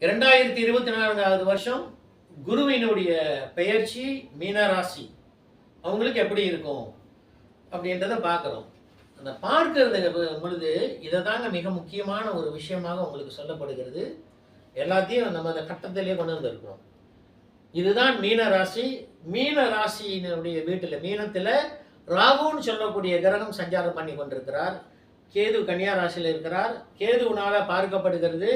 இரண்டாயிரத்தி இருபத்தி நான்காவது வருஷம் குருவினுடைய பெயர்ச்சி மீனராசி. அவங்களுக்கு எப்படி இருக்கும் அப்படின்றத பார்க்குறோம். அந்த பார்க்கறது பொழுது இதை தாங்க மிக முக்கியமான ஒரு விஷயமாக உங்களுக்கு சொல்லப்படுகிறது. எல்லாத்தையும் நம்ம அந்த கட்டத்திலே கொண்டு வந்திருக்கிறோம். இதுதான் மீன ராசி மீன ராசியினுடைய வீட்டில் மீனத்தில் ராகுன்னு சொல்லக்கூடிய கிரகம் சஞ்சாரம் பண்ணி கொண்டிருக்கிறார். கேது கன்னியா ராசியில் இருக்கிறார். கேதுவினால பார்க்கப்படுகிறது.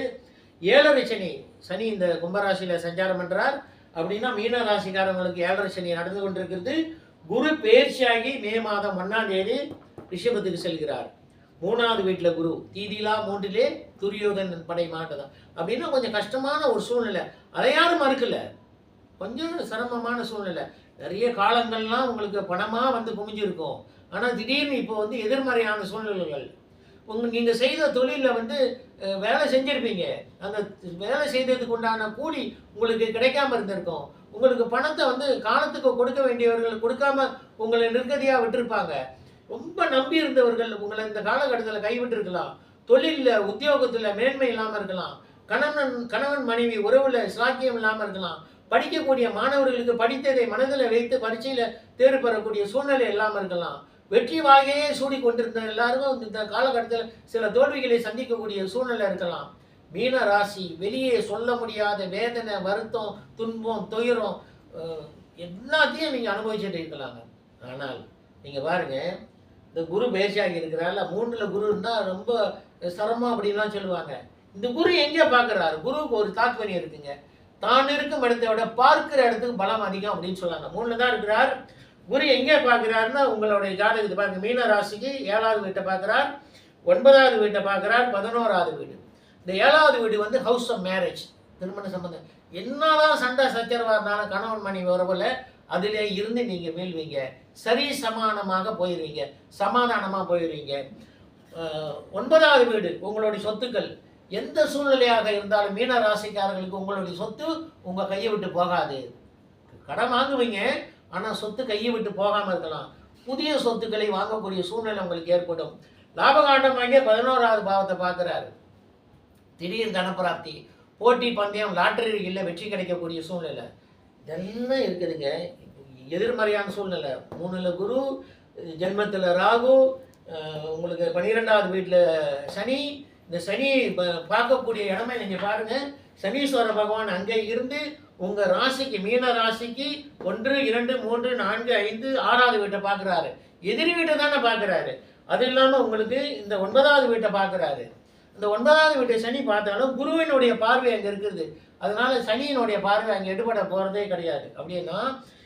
ஏழரை சனி. சனி இந்த கும்பராசியில் சஞ்சாரம் பண்ணுறார் அப்படின்னா மீன ராசிக்காரங்களுக்கு ஏழரை சனி நடந்து கொண்டிருக்கிறது. குரு பேர்ச்சியாகி மே மாதம் ஒன்றாம் தேதி ரிஷபத்துக்கு செல்கிறார். மூணாவது வீட்டில் குரு. தீதிலா மூன்றிலே துரியோதன் படை மாட்டதான். அப்படின்னா கொஞ்சம் கஷ்டமான ஒரு சூழ்நிலை. அதை யாரும் மறுக்கல. கொஞ்சம் சிரமமான சூழ்நிலை. நிறைய காலங்கள்லாம் உங்களுக்கு பணமாக வந்து குமிஞ்சிருக்கும். ஆனால் திடீர்னு இப்போ வந்து எதிர்மறையான சூழ்நிலைகள். உங்க நீங்கள் செய்த தொழிலில் வந்து வேலை செஞ்சுருப்பீங்க. அந்த வேலை செய்ததுக்கு உண்டான கூலி உங்களுக்கு கிடைக்காம இருந்திருக்கும். உங்களுக்கு பணத்தை வந்து காலத்துக்கு கொடுக்க வேண்டியவர்கள் கொடுக்காம உங்களை நிர்கதியாக விட்டுருப்பாங்க. ரொம்ப நம்பி இருந்தவர்கள் உங்களை இந்த காலகட்டத்தில் கைவிட்டிருக்கலாம். தொழிலில் உத்தியோகத்தில் மேன்மை இல்லாமல் இருக்கலாம். கணவன் கணவன் மனைவி உறவில் சாக்கியம் இல்லாமல் இருக்கலாம். படிக்கக்கூடிய மாணவர்களுக்கு படித்ததை மனதில் வைத்து பரீட்சையில் தேர்வு பெறக்கூடிய சூழ்நிலை இல்லாமல் இருக்கலாம். வெற்றி வாகையே சூடி கொண்டிருந்த எல்லாருக்கும் இந்த காலகட்டத்தில் சில தோல்விகளை சந்திக்கக்கூடிய சூழ்நிலை இருக்கலாம். மீன ராசி வெளியே சொல்ல முடியாத வேதனை வருத்தம் துன்பம் துயரம் எல்லாத்தையும் நீங்கள் அனுபவிச்சுட்டு இருக்கலாங்க. ஆனால் நீங்கள் பாருங்க இந்த குரு பேசியாகி இருக்கிறால மூணில் குரு இருந்தால் ரொம்ப சிரமம் அப்படின்லாம் சொல்லுவாங்க. இந்த குரு எங்கே பார்க்குறாரு? குருவுக்கு ஒரு தாத்பரியம் இருக்குங்க. தான் இருக்கும் இடத்தை விட பார்க்கிற இடத்துக்கு பலம் அதிகம் அப்படின்னு சொல்லுவாங்க. மூணுல தான் இருக்கிறார். குரு எங்கே பார்க்குறாருன்னா உங்களுடைய ஜாதகத்தை பாருங்க. மீன ராசிக்கு ஏழாவது வீட்டை பார்க்குறார் ஒன்பதாவது வீட்டை பார்க்குறார் பதினோராவது வீடு. இந்த ஏழாவது வீடு வந்து ஹவுஸ் ஆஃப் மேரேஜ் திருமண சம்பந்தம். என்னதான் சண்டை சச்சரவாக இருந்தாலும் கணவன் மணி உறவில் அதிலே இருந்து நீங்கள் மீள்வீங்க சரி சமானமாக போயிடுவீங்க சமாதானமாக போயிடுவீங்க ஒன்பதாவது வீடு உங்களுடைய சொத்துக்கள். எந்த சூழ்நிலையாக இருந்தாலும் மீன ராசிக்காரர்களுக்கு உங்களுடைய சொத்து உங்கள் கையை விட்டு போகாது. கடன் வாங்குவீங்க ஆனால் சொத்து கையை விட்டு போகாமல் இருக்கலாம். புதிய சொத்துக்களை வாங்கக்கூடிய சூழ்நிலை உங்களுக்கு ஏற்படும். லாபகாண்டம் வாங்கிய பதினோராவது பாவத்தை பார்க்குறாரு. திடீர் தனப்பிராப்தி போட்டி பந்தயம் லாட்டரிகளில் வெற்றி கிடைக்கக்கூடிய சூழ்நிலை. இதெல்லாம் இருக்குதுங்க? எதிர்மறையான சூழ்நிலை. மூணுல குரு ஜென்மத்தில் ராகு உங்களுக்கு பன்னிரெண்டாவது வீட்டில் சனி. இந்த சனி ப- பார்க்கக்கூடிய இடமே நீங்கள் பாருங்கள் சனீஸ்வர பகவான் அங்கே இருந்து உங்கள் ராசிக்கு மீன ராசிக்கு ஒன்று இரண்டு மூன்று நான்கு ஐந்து ஆறாவது வீட்டை பார்க்குறாரு. எதிரி வீட்டை தானே பார்க்குறாரு. அது இல்லாமல் உங்களுக்கு இந்த ஒன்பதாவது வீட்டை பார்க்குறாரு. இந்த ஒன்பதாவது வீட்டை சனி பார்த்தாலும் குருவினுடைய பார்வை அங்கே இருக்குது. அதனால சனியினுடைய பார்வை அங்கே எடுபட போகிறதே கிடையாது. அப்படின்னா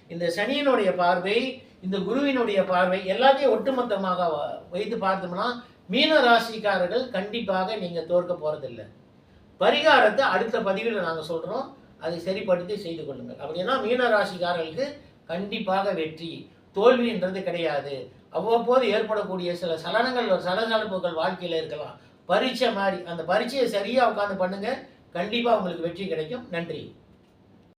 இந்த சனியினுடைய பார்வை இந்த குருவினுடைய பார்வை எல்லாத்தையும் ஒட்டுமொத்தமாக வ- வைத்து பார்த்தோம்னா மீன ராசிக்காரர்கள் கண்டிப்பாக நீங்கள் தோற்க போகிறதில்ல பரிகாரத்தை அடுத்த பதிவில் நாங்கள் சொல்கிறோம் அதை சரிப்படுத்தி செய்து கொள்ளுங்கள். அப்படின்னா மீன ராசிக்காரர்களுக்கு கண்டிப்பாக வெற்றி. தோல்வின்றது கிடையாது. அவ்வப்போது ஏற்படக்கூடிய சில சலனங்கள் சலசலப்புகள் வாழ்க்கையில் இருக்கலாம். பரீட்சை மாதிரி அந்த பரீட்சையை சரியாக உட்காந்து பண்ணுங்கள் கண்டிப்பாக உங்களுக்கு வெற்றி கிடைக்கும். நன்றி.